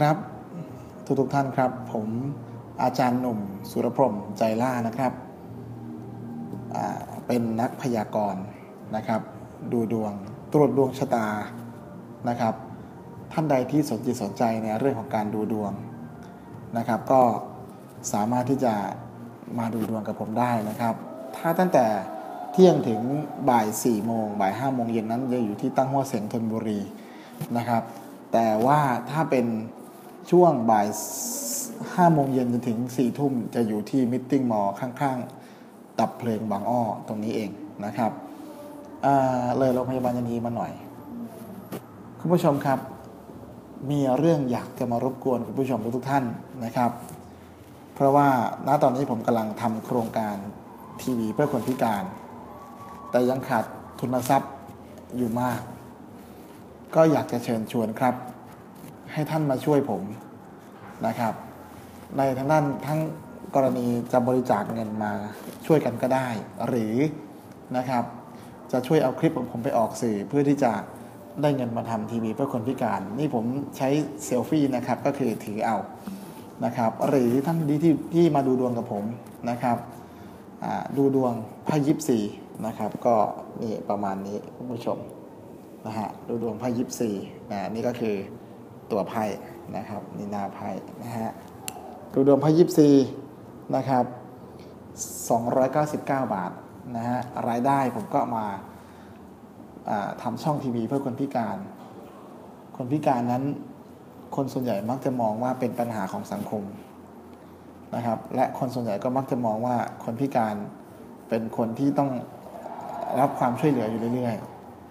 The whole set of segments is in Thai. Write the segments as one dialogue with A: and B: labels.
A: ครับ ทุกทุกท่านครับ ผมอาจารย์หนุ่มสุรพรมใจล่านะครับเป็นนักพยากรณ์นะครับ ดูดวงตรวจดวงชะตานะครับ ท่านใดที่สนใจสนใจในเรื่องของการดูดวงนะครับ ก็สามารถที่จะมาดูดวงกับผมได้นะครับ ถ้าตั้งแต่เที่ยงถึงบ่าย4โมงบ่าย5โมงเย็นนั้นจะอยู่ที่ตั้งหัวเสียงธนบุรีนะครับ แต่ว่าถ้าเป็น ช่วงบ่าย5โมงเย็นจนถึง4ทุ่มจะอยู่ที่มิทติ้งมอข้างๆ ตับเพลงบางอ้อตรงนี้เองนะครับเลยโรงพยาบาลยันทีมาหน่อย คุณผู้ชมครับ มีเรื่องอยากจะมารบกวนคุณผู้ชมทุกท่านนะครับ เพราะว่าณตอนนี้ผมกำลังทำโครงการทีวีเพื่อคนพิการ แต่ยังขาดทุนทรัพย์อยู่มาก ก็อยากจะเชิญชวนครับ ให้ท่านมาช่วยผมนะครับ ในทางด้านทั้งกรณีจะบริจาคเงินมาช่วยกันก็ได้ หรือนะครับ จะช่วยเอาคลิปของผมไปออกสื่อเพื่อที่จะได้เงินมาทำทีวีเพื่อคนพิการ นี่ผมใช้เซลฟี่นะครับก็คือถือเอานะครับหรือท่านดีที่ที่มาดูดวงกับผมนะครับดูดวงไพ่ยิปซีนะครับก็นี่ประมาณนี้คุณผู้ชมนะฮะดูดวงไพ่ยิปซีนะนี่ก็คือ ตัวไพ่นะครับนี่นาไพ่นะฮะดูดวงไพ่ยิปซีนะครับ299 บาทนะฮะรายได้ผมก็มาทำช่องทีวีเพื่อคนพิการ คนพิการนั้น คนส่วนใหญ่มักจะมองว่าเป็นปัญหาของสังคมนะครับ และคนส่วนใหญ่ก็มักจะมองว่าคนพิการเป็นคนที่ต้องรับความช่วยเหลืออยู่เรื่อย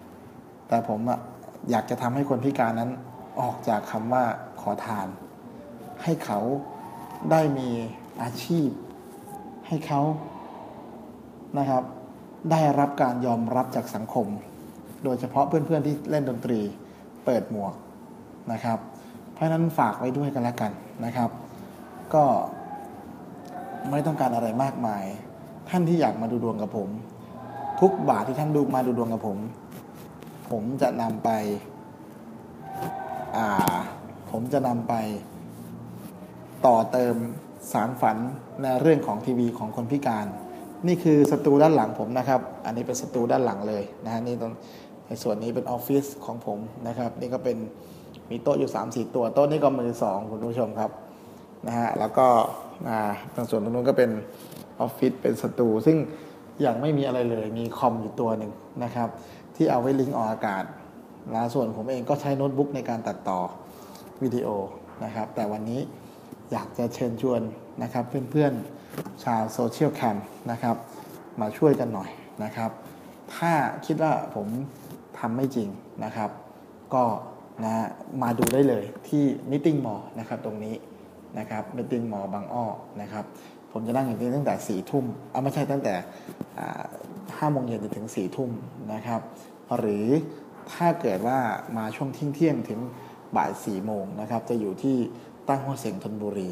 A: ๆ แต่ผมอยากจะทำให้คนพิการนั้น ออกจากคำว่าขอทาน ให้เขาได้มีอาชีพ ให้เขานะครับ ได้รับการยอมรับจากสังคม โดยเฉพาะเพื่อนๆที่เล่นดนตรีเปิดหมวกนะครับ เพราะนั้นฝากไว้ด้วยกันแล้วกันนะครับ ก็ไม่ต้องการอะไรมากมาย ท่านที่อยากมาดูดวงกับผม ทุกบาทที่ท่านดูมาดูดวงกับผม ผมจะนำไป ผมจะนำไปต่อเติมสารฝันในเรื่องของทีวีของคนพิการ นี่คือสตูด้านหลังผมนะครับ อันนี้เป็นสตูด้านหลังเลยนะฮะนี่ตรงในส่วนนี้เป็นออฟฟิศของผมนะครับ นี่ก็เป็นมีโต๊ะอยู่ 3 4 ตัวโต๊ะนี้ก็มือสองคุณผู้ชมครับนะฮะแล้วก็ทางส่วนตรงนู้นก็เป็นออฟฟิศเป็นสตูซึ่งยังไม่มีอะไรเลย มีคอมอยู่ตัวหนึ่งนะครับ ที่เอาไว้ลิงก์ออกอากาศ นะส่วนผมเองก็ใช้โน้ตบุ๊กในการตัดต่อวิดีโอนะครับ แต่วันนี้อยากจะเชิญชวนนะครับ เพื่อนๆชาวโซเชียลแคมนะครับ มาช่วยกันหน่อยนะครับ ถ้าคิดว่าผมทำไม่จริงนะครับ ก็นะมาดูได้เลยที่มิ팅มอนะครับตรงนี้นะครับมิ팅มอบางอ้อนะครับ ผมจะนั่งอยู่ที่ตั้งแต่สี่ทุ่มเอาไม่ใช่ตั้งแต่ห้าโมงเย็นจนถึงสี่ทุ่มนะครับ หรือ ถ้าเกิดว่ามาช่วงเที่ยงถึงบ่ายสี่โมงนะครับจะอยู่ที่ตั้งหัวเสียงธนบุรี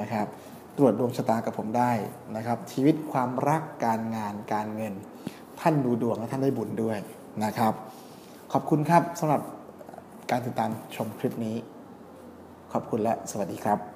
A: นะครับตรวจดวงชะตากับผมได้นะครับ ชีวิตความรักการงานการเงิน ท่านดูดวงและท่านได้บุญด้วยนะครับ ขอบคุณครับสำหรับการติดตามชมคลิปนี้ ขอบคุณและสวัสดีครับ